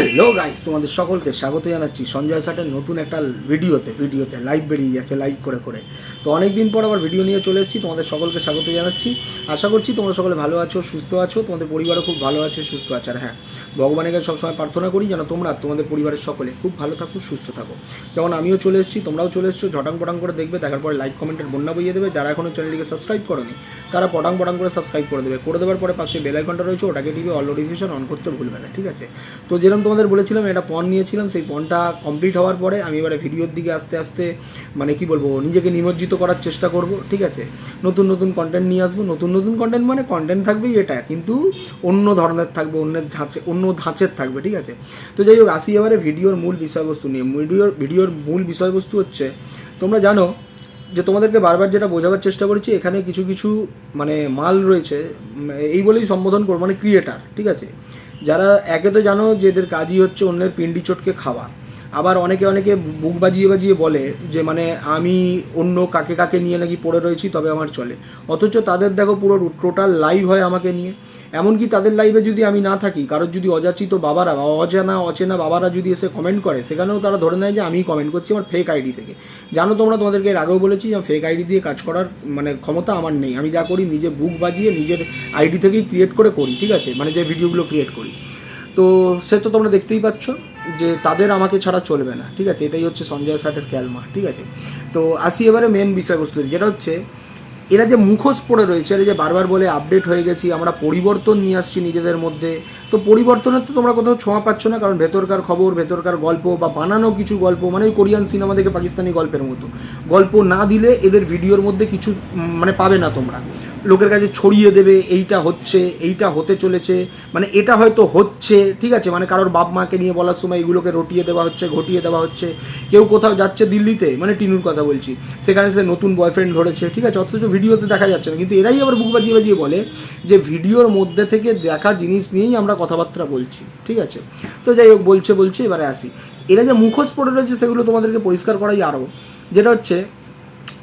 Hello guys তোমাদের সকলকে স্বাগত জানাচ্ছি। সঞ্জয় সাটের নতুন একটা ভিডিওতে ভিডিওতে লাইভ বেরিয়ে যাচ্ছে লাইভ করে করে। তো অনেক দিন পর আবার ভিডিও নিয়ে চলে এসেছি। তোমাদের সকলকে স্বাগত জানাচ্ছি। আশা করছি তোমরা সকলে ভালো আছো, সুস্থ আছো। তোমাদের পরিবারও খুব ভালো আছে, সুস্থ আছে। আর হ্যাঁ ভগবানের কাছে সবসময় প্রার্থনা করি যেন তোমরা, তোমাদের পরিবারের সকলে খুব ভালো থাকো, সুস্থ থাকো। যেমন আমিও চলে এসেছি, তোমরাও চলে এসেছ। ঝটাং পটাং করে দেখবে, দেখার পরে লাইক কমেন্টের বন্যা বইয়ে দেবে। যারা এখনও চ্যানেলটিকে সাবস্ক্রাইব করোনি, তারা পটাং পটাং করে সাবস্ক্রাইব করে দেবে। করে দেওয়ার পরে পাশে বেল আইকনটা রয়েছে, ওটাকে টিভি অল নোটিফিকেশন অন করতে ভুলবে না, ঠিক আছে? তো যেরকম তোমাদের বলেছিলাম, একটা পণ নিয়েছিলাম, সেই পণটা কমপ্লিট হওয়ার পরে আমি এবারে ভিডিওর দিকে আস্তে আস্তে মানে কি বলব, নিজেকে নিমজ্জিত করার চেষ্টা করব, ঠিক আছে? নতুন নতুন কন্টেন্ট নিয়ে আসব। নতুন নতুন কন্টেন্ট মানে কন্টেন্ট থাকবেই এটা, কিন্তু অন্য ধরনের থাকবে, অন্যের ধাঁচে, অন্য ধাঁচের থাকবে, ঠিক আছে? তো যাই হোক, আসি এবারে ভিডিওর মূল বিষয়বস্তু নিয়ে। ভিডিওর ভিডিওর মূল বিষয়বস্তু হচ্ছে, তোমরা জানো যে তোমাদেরকে বারবার যেটা বোঝাবার চেষ্টা করেছি, এখানে কিছু কিছু মানে মাল রয়েছে, এই বলেই সম্বোধন করব মানে ক্রিয়েটার ঠিক আছে? যারা, একে তো জানো যে এদের কাজই হচ্ছে অন্যের পিন্ডি চটকে খাওয়া। আবার অনেকে অনেকে বুক বাজিয়ে বাজিয়ে বলে যে মানে আমি অন্য কাকে কাকে নিয়ে নাকি পড়ে রয়েছি, তবে আমার চলে। অথচ তাদের দেখো পুরো টোটাল লাইভ হয় আমাকে নিয়ে। এমনকি তাদের লাইভে যদি আমি না থাকি, কারোর যদি অযাচিত বাবারা বা অজানা, অচেনা বাবারা যদি এসে কমেন্ট করে, সেখানেও তারা ধরে নেয় যে আমিই কমেন্ট করছি আমার ফেক আইডি থেকে। জানো তোমরা, তোমাদেরকে এর আগেও বলেছি যে ফেক আইডি দিয়ে কাজ করার মানে ক্ষমতা আমার নেই। আমি যা করি নিজে বুক বাজিয়ে নিজের আইডি থেকেই ক্রিয়েট করে করি, ঠিক আছে? মানে যে ভিডিওগুলো ক্রিয়েট করি। তো সে তো তোমরা দেখতেই পাচ্ছ যে তাদের আমাকে ছাড়া চলবে না, ঠিক আছে? এটাই হচ্ছে সঞ্জয় সাটের ক্যালমা ঠিক আছে? তো আসি এবারে মেন বিষয়বস্তু যেটা হচ্ছে এরা যে মুখোশ পড়ে রয়েছে, এরা যে বারবার বলে আপডেট হয়ে গেছি, আমরা পরিবর্তন নিয়ে আসছি নিজেদের মধ্যে তো পরিবর্তনের তো তোমরা কোথাও ছোঁয়া পাচ্ছ না, কারণ ভেতরকার খবর, ভেতরকার গল্প বা বানানো কিছু গল্প মানে ওই কোরিয়ান সিনেমা থেকে পাকিস্তানি গল্পের মতো। গল্প না দিলে এদের ভিডিওর মধ্যে কিছু মানে পাবে না তোমরা। লোকের কাছে ছড়িয়ে দেবে, এইটা হচ্ছে, এইটা হতে চলেছে মানে এটা হয়তো হচ্ছে, ঠিক আছে? মানে কারোর বাপ মাকে নিয়ে বলার সময় এগুলোকে রটিয়ে দেওয়া হচ্ছে, ঘটিয়ে দেওয়া হচ্ছে। কেউ কোথাও যাচ্ছে দিল্লিতে মানে টিনুর কথা বলছি। সেখানে সে নতুন বয়ফ্রেন্ড ধরেছে, ঠিক আছে? অথচ ভিডিওতে দেখা যাচ্ছে না। কিন্তু এরাই আবার বুক বাজিয়ে বাজিয়ে বলে যে, ভিডিওর মধ্যে থেকে দেখা জিনিস নিয়েই আমরা কথাবার্তা বলছি, ঠিক আছে? তো যাই হোক, বলছে বলছে, এবারে আসি। এরা যে মুখোশ পড়ে রয়েছে, সেগুলো তোমাদেরকে পরিষ্কার করাই আরও যেটা হচ্ছে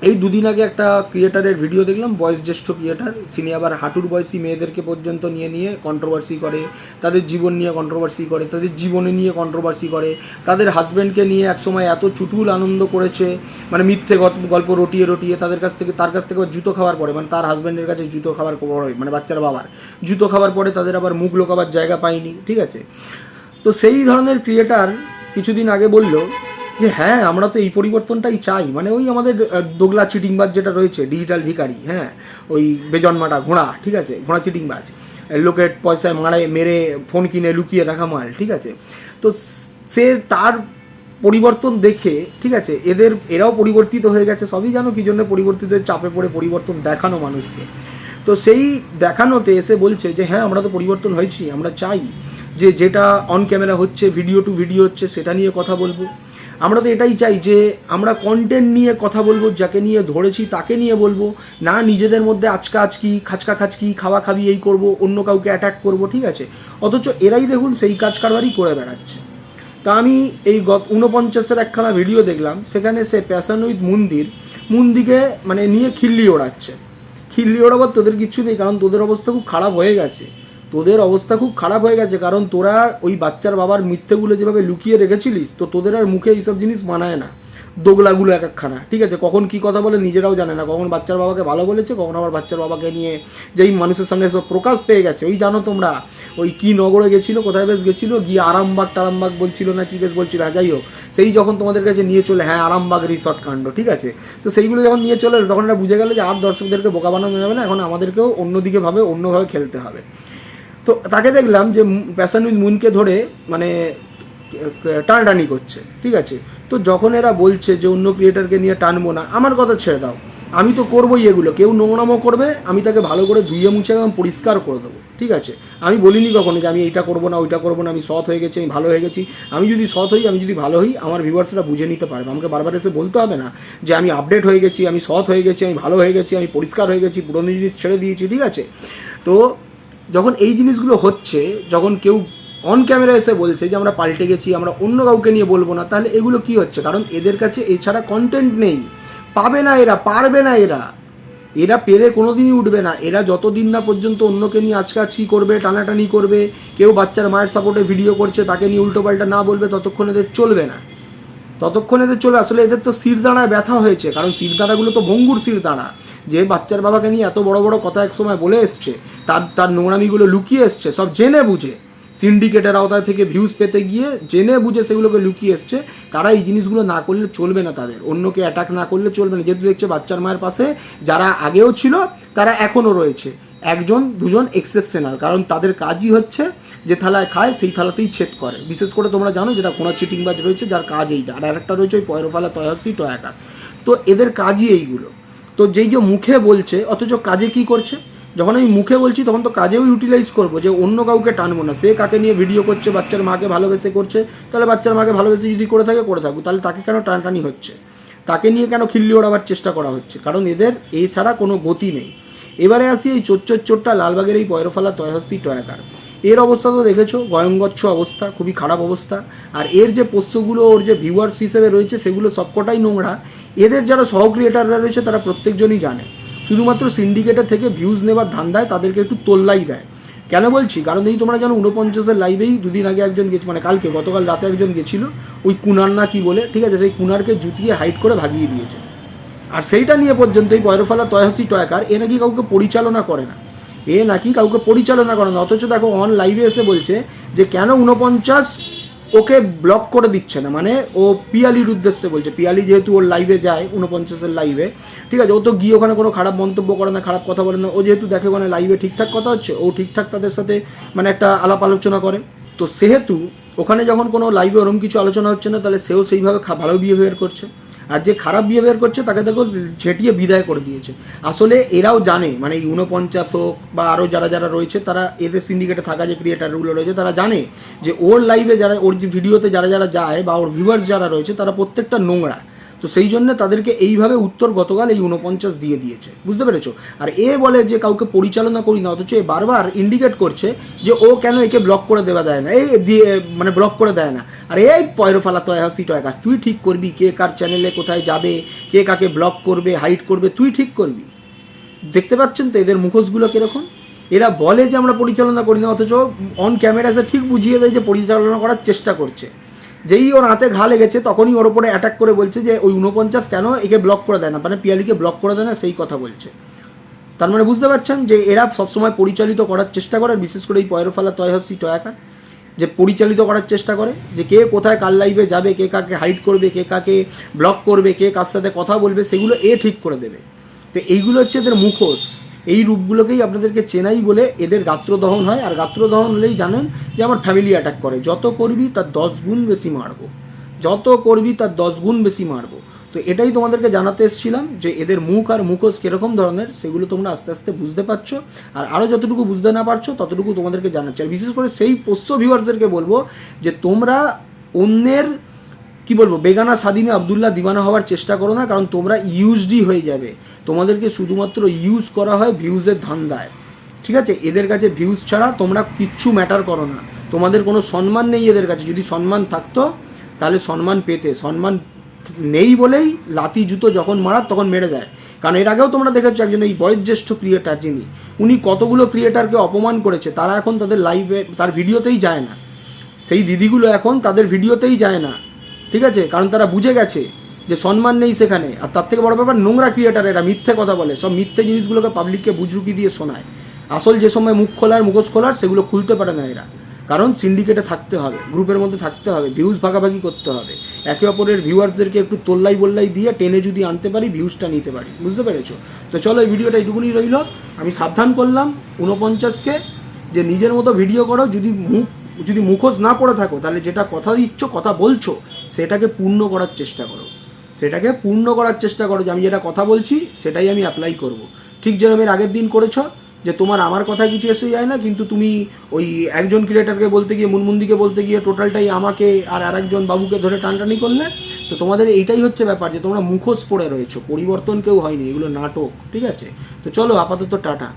এই দুদিন আগে একটা ক্রিয়েটারের ভিডিও দেখলাম, বয়স জ্যেষ্ঠ ক্রিয়েটার তিনি আবার হাঁটুর বয়সী মেয়েদেরকে পর্যন্ত নিয়ে নিয়ে কন্ট্রোভার্সি করে, তাদের জীবন নিয়ে কন্ট্রোভার্সি করে, তাদের জীবনে নিয়ে কন্ট্রোভার্সি করে, তাদের হাজব্যান্ডকে নিয়ে একসময় এত চুটুল আনন্দ করেছে মানে মিথ্যে গল্প রটিয়ে রটিয়ে তাদের কাছ থেকে, তার কাছ থেকে জুতো খাওয়ার পরে মানে তার হাজব্যান্ডের কাছে জুতো খাওয়ার পরে মানে বাচ্চার বাবার, জুতো খাওয়ার পরে তাদের আবার মুখ লোকাবার জায়গা পায়নি, ঠিক আছে? তো সেই ধরনের ক্রিয়েটার কিছুদিন আগে বলল যে হ্যাঁ আমরা তো এই পরিবর্তনটাই চাই। মানে ওই আমাদের দোগলা চিটিংবাজ যেটা রয়েছে ডিজিটাল ভিখারি হ্যাঁ ওই বেজন্মাটা, ঘোড়া, ঠিক আছে, ঘোড়া চিটিংবাজ। লোকের পয়সায় মারে মেরে, ফোন কিনে লুকিয়ে রাখা মাল, ঠিক আছে। তো সে তার পরিবর্তন দেখে, ঠিক আছে, এদের, এরাও পরিবর্তিত হয়ে গেছে, সবই জানো কি জন্য পরিবর্তিত চাপে পড়ে পরিবর্তন দেখানো মানুষকে। তো সেই দেখানোতে এসে বলছে যে হ্যাঁ আমরা তো পরিবর্তন হয়েছি, আমরা চাই যে যেটা অন ক্যামেরা হচ্ছে ভিডিও টু ভিডিও হচ্ছে, সেটা নিয়ে কথা বলব। আমরা তো এটাই চাই যে আমরা কন্টেন্ট নিয়ে কথা বলব, যাকে নিয়ে ধরেছি তাকে নিয়ে বলব, না নিজেদের মধ্যে আচকা আচকি, খাচকা খাচকি, খাওয়া খাবি এই করব, অন্য কাউকে অ্যাটাক করব, ঠিক আছে? অথচ এরাই দেখুন সেই কাজ কারবারই করে বেড়াচ্ছে। তা আমি এই গত ঊনপঞ্চাশের একখানা ভিডিও দেখলাম, সেখানে সে প্যাশন উইথ মন্দির মন্দিকে মানে নিয়ে খিল্লি ওড়াচ্ছে। খিল্লি ওড়াবার তোদের কিচ্ছু নেই, কারণ তোদের অবস্থা খুব খারাপ হয়ে গেছে। তোদের অবস্থা খুব খারাপ হয়ে গেছে, কারণ তোরা ওই বাচ্চার বাবার মিথ্যেগুলো যেভাবে লুকিয়ে রেখেছিলিস, তো তোদের আর মুখে এইসব জিনিস মানায় না, দোগলাগুলো এক একখানা, ঠিক আছে? কখন কি কথা বলে নিজেরাও জানে না, কখন বাচ্চার বাবাকে ভালো বলেছে, কখন আবার বাচ্চার বাবাকে নিয়ে যেই মানুষের সামনে সব প্রকাশ পেয়ে গেছে। ওই জানো তোমরা, ওই কি নগরে গেছিল, কোথায় বেশ গেছিল? গিয়ে আরামবাগ টারামবাগ বলছিল না কি বেশ বলছিল? হ্যাঁ যাই হোক, সেই যখন তোমাদের কাছে নিয়ে চলে হ্যাঁ আরামবাগ রিসর্ট কাণ্ড, ঠিক আছে? তো সেইগুলো যখন নিয়ে চলে তখন এরা বুঝে গেলে যে আর দর্শকদেরকে বোকা বানানো যাবে না, এখন আমাদেরকেও অন্যদিকে ভাবে, অন্যভাবে খেলতে হবে। তো তাকে দেখলাম যে প্যাশন উইথ মুনকে ধরে মানে টানাটানি করছে, ঠিক আছে? তো যখন এরা বলছে যে অন্য ক্রিয়েটারকে নিয়ে টানবো না, আমার কথা ছেড়ে দাও। আমি তো করবোই এগুলো, কেউ নোংরামো করবে, আমি তাকে ভালো করে ধুয়ে মুছে একদম পরিষ্কার করে দেবো, ঠিক আছে? আমি বলিনি কখনো যে আমি এইটা করব না, ওইটা করব না, আমি সৎ হয়ে গেছি, আমি ভালো হয়ে গেছি। আমি যদি সৎ হই, আমি যদি ভালো হই, আমার ভিউয়ার্সরা বুঝে নিতে পারবে। আমাকে বারবার এসে বলতে হবে না যে আমি আপডেট হয়ে গেছি, আমি সৎ হয়ে গেছি, আমি ভালো হয়ে গেছি, আমি পরিষ্কার হয়ে গেছি, পুরনো জিনিস ছেড়ে দিয়েছি, ঠিক আছে? তো যখন এই জিনিসগুলো হচ্ছে, যখন কেউ অন ক্যামেরা এসে বলছে যে আমরা পাল্টে গেছি, আমরা অন্য কাউকে নিয়ে বলব না, তাহলে এগুলো কি হচ্ছে? কারণ এদের কাছে এছাড়া কন্টেন্ট নেই। পাবে না এরা, পারবে না এরা। এরা পেরে কোনো দিনই উঠবে না। এরা যতদিন না পর্যন্ত অন্যকে নিয়ে আজকাছি করবে, টানাটানি করবে, কেউ বাচ্চার মায়ের সাপোর্টে ভিডিও করছে, তাকে নিয়ে উল্টোপাল্টা না বলবে, ততক্ষণ এদের চলবে না। ততক্ষণ এদের চলে আসলে এদের তো শিরদাঁড়ায় ব্যথা হয়েছে, কারণ শিরদাঁড়াগুলো তো ভঙ্গুর শিরদাঁড়া। যে বাচ্চার বাবাকে নিয়ে এত বড় বড় কথা এক সময় বলে এসছে, তার তার নোংরামিগুলো লুকিয়ে এসছে, সব জেনে বুঝে। সিন্ডিকেটের আওতায় থেকে ভিউজ পেতে গিয়ে জেনে বুঝে সেগুলোকে লুকিয়ে এসছে, তারা এই জিনিসগুলো না করলে চলবে না তাদের। অন্যকে অ্যাটাক না করলে চলবে না। যেহেতু দেখছে বাচ্চার মায়ের পাশে যারা আগেও ছিল, তারা এখনও রয়েছে। একজন, দুজন এক্সেপশনাল কারণ তাদের কাজই হচ্ছে যে থালায় খায়, সেই থালাতেই ছেদ করে। বিশেষ করে তোমরা জানো যেটা কোনা চিটিংবাজ রয়েছে, যার কাজ এইটা। আর আরেকটা রয়েছে ওই পয়রফালা তয়াসি টয়াকার। তো এদের কাজই এইগুলো। তো যেই যে মুখে বলছে, অথচ কাজে কি করছে? যখন আমি মুখে বলছি, তখন তো কাজেও ইউটিলাইজ করব যে অন্য কাউকে টানবো না। সে কাকে নিয়ে ভিডিও করছে, বাচ্চার মাকে ভালোবেসে করছে, তাহলে বাচ্চার মাকে ভালোবেসে যদি করে থাকে, করে থাকুক। তাহলে তাকে কেন টানটানি হচ্ছে? তাকে নিয়ে কেন খিল্লি ওড়াবার চেষ্টা করা হচ্ছে? কারণ এদের এছাড়া কোনো গতি নেই। এবারে আসি এই চোর চোর চোরটা লালবাগের এই পয়রফালা তয়হস্তি টয়াকার। এর অবস্থা তো দেখেছ, গয়ঙ্গচ্ছ অবস্থা, খুবই খারাপ অবস্থা। আর এর যে পোষ্যগুলো, ওর যে ভিউয়ার্স হিসেবে রয়েছে, সেগুলো সবকটাই নোংরা। এদের যারা সহ ক্রিয়েটাররা রয়েছে, তারা প্রত্যেকজনই জানে। শুধুমাত্র সিন্ডিকেটের থেকে ভিউজ নেবার ধান্দায় তাদেরকে একটু তোল্লাই দেয়। কেন বলছি? কারণ এই তোমরা জানো উনপঞ্চাশের লাইভেই দুদিন আগে একজন গেছে মানে কালকে, গতকাল রাতে একজন গেছিল, ওই কুনার না কি বলে, ঠিক আছে, সেই কুনারকে জুতিয়ে হাইট করে ভাগিয়ে দিয়েছে। আর সেইটা নিয়ে পর্যন্ত এই পয়রফালা তয়হাসি টয়কার, এ নাকি কাউকে পরিচালনা করে না। এ নাকি কাউকে পরিচালনা করে না অথচ দেখো অন লাইভে এসে বলছে যে কেন উনপঞ্চাশ ওকে ব্লক করে দিচ্ছে না? মানে ও পিয়ালির উদ্দেশ্যে বলছে। পিয়ালি যেহেতু ওর লাইভে যায় উনপঞ্চাশের লাইভে ঠিক আছে, ও তো গিয়ে ওখানে কোনো খারাপ মন্তব্য করে না, খারাপ কথা বলে না। ও যেহেতু দেখে ওখানে লাইভে ঠিকঠাক কথা হচ্ছে, ও ঠিকঠাক তাদের সাথে মানে একটা আলাপ আলোচনা করে। তো সেহেতু ওখানে যখন কোনো লাইভে ওরম কিছু আলোচনা হচ্ছে না, তাহলে সেও সেইভাবে ভালো বিহেভিয়ার করছে। আর যে খারাপ বিহেভিয়ার করছে তাকে দেখো ছেটিয়ে বিদায় করে দিয়েছে। আসলে এরাও জানে মানে এই ঊনপঞ্চাশ হোক বা আরও যারা যারা রয়েছে, তারা এদের সিন্ডিকেটে থাকা যে ক্রিয়েটারগুলো রয়েছে, তারা জানে যে ওর লাইভে যারা, ওর যে ভিডিওতে যারা যারা যায় বা ওর ভিউয়ার্স যারা রয়েছে, তারা প্রত্যেকটা নোংরা। তো সেই জন্য তাদেরকে এইভাবে উত্তর গতকাল এই উনপঞ্চাশ দিয়ে দিয়েছে। বুঝতে পেরেছ? আর এ বলে যে কাউকে পরিচালনা করি না, অথচ এ বারবার ইন্ডিকেট করছে যে ও কেন একে ব্লক করে দেওয়া দেয় না। এই দিয়ে মানে ব্লক করে দেয় না। আর এই পয়রফালা তয় হাসি টয়কার তুই ঠিক করবি কে কার চ্যানেলে কোথায় যাবে, কে কাকে ব্লক করবে হাইট করবে, তুই ঠিক করবি। দেখতে পাচ্ছেন তো এদের মুখোশগুলো কীরকম? এরা বলে যে আমরা পরিচালনা করি না, অথচ অন ক্যামেরা সে ঠিক বুঝিয়ে দেয় যে পরিচালনা করার চেষ্টা করছে। যেই ওর হাতে ঘা লেগেছে, তখনই ওর উপরে অ্যাটাক করে বলছে যে, ওই উনপঞ্চাশ কেন একে ব্লক করে দেয় না? মানে পিয়ালিকে ব্লক করে দেয় না, সেই কথা বলছে। তার মানে বুঝতে পারছেন যে, এরা সবসময় পরিচালিত করার চেষ্টা করে, বিশেষ করে এই পয়রফালা তয়হসি টয়াকার যে পরিচালিত করার চেষ্টা করে, যে কে কোথায় কার লাইভে যাবে, কে কাকে হাইড করবে, কে কাকে ব্লক করবে, কে কার সাথে কথা বলবে, সেগুলো এ ঠিক করে দেবে। তো এইগুলো হচ্ছে এদের মুখোশ। এই রূপগুলোকেই আপনাদেরকে চেনাই বলে এদের গাত্রদহন হয়। আর গাত্রদহন হলেই জানেন যে আমার ফ্যামিলি অ্যাটাক করে। যত করবি তার দশ গুণ বেশি মারবো। যত করবি তার দশ গুণ বেশি মারবো। তো এটাই তোমাদেরকে জানাতে এসেছিলাম যে এদের মুখ আর মুখোশ কীরকম ধরনের, সেগুলো তোমরা আস্তে আস্তে বুঝতে পারছ। আর আরও যতটুকু বুঝতে না পারছ, ততটুকু তোমাদেরকে জানাচ্ছি। আর বিশেষ করে সেই পোষ্য ভিউয়ার্সদেরকে বলব যে তোমরা অন্যের কি বলব, বেগানা স্বাধীনে আবদুল্লাহ দিওয়ানা হওয়ার চেষ্টা করো না, কারণ তোমরা ইউজডি হয়ে যাবে। তোমাদেরকে শুধুমাত্র ইউজ করা হয় ভিউজের ধান্দায়। ঠিক আছে? এদের কাছে ভিউজ ছাড়া তোমরা কিচ্ছু ম্যাটার করো না। তোমাদের কোনো সম্মান নেই এদের কাছে। যদি সম্মান থাকতো, তাহলে সম্মান পেতে। সম্মান নেই বলেই লাতি জুতো যখন মারার তখন মেরে দেয়। কারণ এর আগেও তোমরা দেখেছ একজন এই বয়োজ্যেষ্ঠ ক্রিয়েটার যিনি, উনি কতগুলো ক্রিয়েটারকে অপমান করেছে, তারা এখন তাদের লাইভে তার ভিডিওতেই যায় না। সেই দিদিগুলো এখন তাদের ভিডিওতেই যায় না। ঠিক আছে? কারণ তারা বুঝে গেছে যে সম্মান নেই সেখানে। আর তার থেকে বড় ব্যাপার, নোংরা ক্রিয়েটার এরা মিথ্যে কথা বলে। সব মিথ্যে জিনিসগুলোকে পাবলিককে বুঝরুকি দিয়ে শোনায়। আসল যে সময় মুখ খোলার, মুখোশ খোলার, সেগুলো খুলতে পারে না এরা। কারণ সিন্ডিকেটে থাকতে হবে গ্রুপের মধ্যে থাকতে হবে ভিউজ ভাগাভাগি করতে হবে। একে অপরের ভিউয়ার্সদেরকে একটু তোল্লাই বল্লাই দিয়ে টেনে যদি আনতে পারি ভিউজটা নিতে পারি। বুঝতে পেরেছ? তো চলো এই ভিডিওটা এইটুকুনি রইল। আমি সাবধান করলাম ঊনপঞ্চাশকে যে নিজের মতো ভিডিও করো, যদি মুখ যদি মুখোশ না পড়ে থাকো, তাহলে যেটা কথা দিচ্ছ, কথা বলছো, সেটাকে পূর্ণ করার চেষ্টা করো। সেটাকে পূর্ণ করার চেষ্টা করো যে আমি যেটা কথা বলছি, সেটাই আমি অ্যাপ্লাই করব। ঠিক যেরকম এর আগের দিন করেছ, যে তোমার আমার কথা কিছু এসে যায় না, কিন্তু তুমি ওই একজন ক্রিয়েটারকে বলতে গিয়ে, মুনমুন্দিকে বলতে গিয়ে টোটালটাই আমাকে আর আরেকজন বাবুকে ধরে টানটানি করলে, তো তোমাদের এইটাই হচ্ছে ব্যাপার যে তোমরা মুখোশ পড়ে রয়েছো, পরিবর্তন কেউ হয়নি, এগুলো নাটক, ঠিক আছে? তো চলো আপাতত টাটা।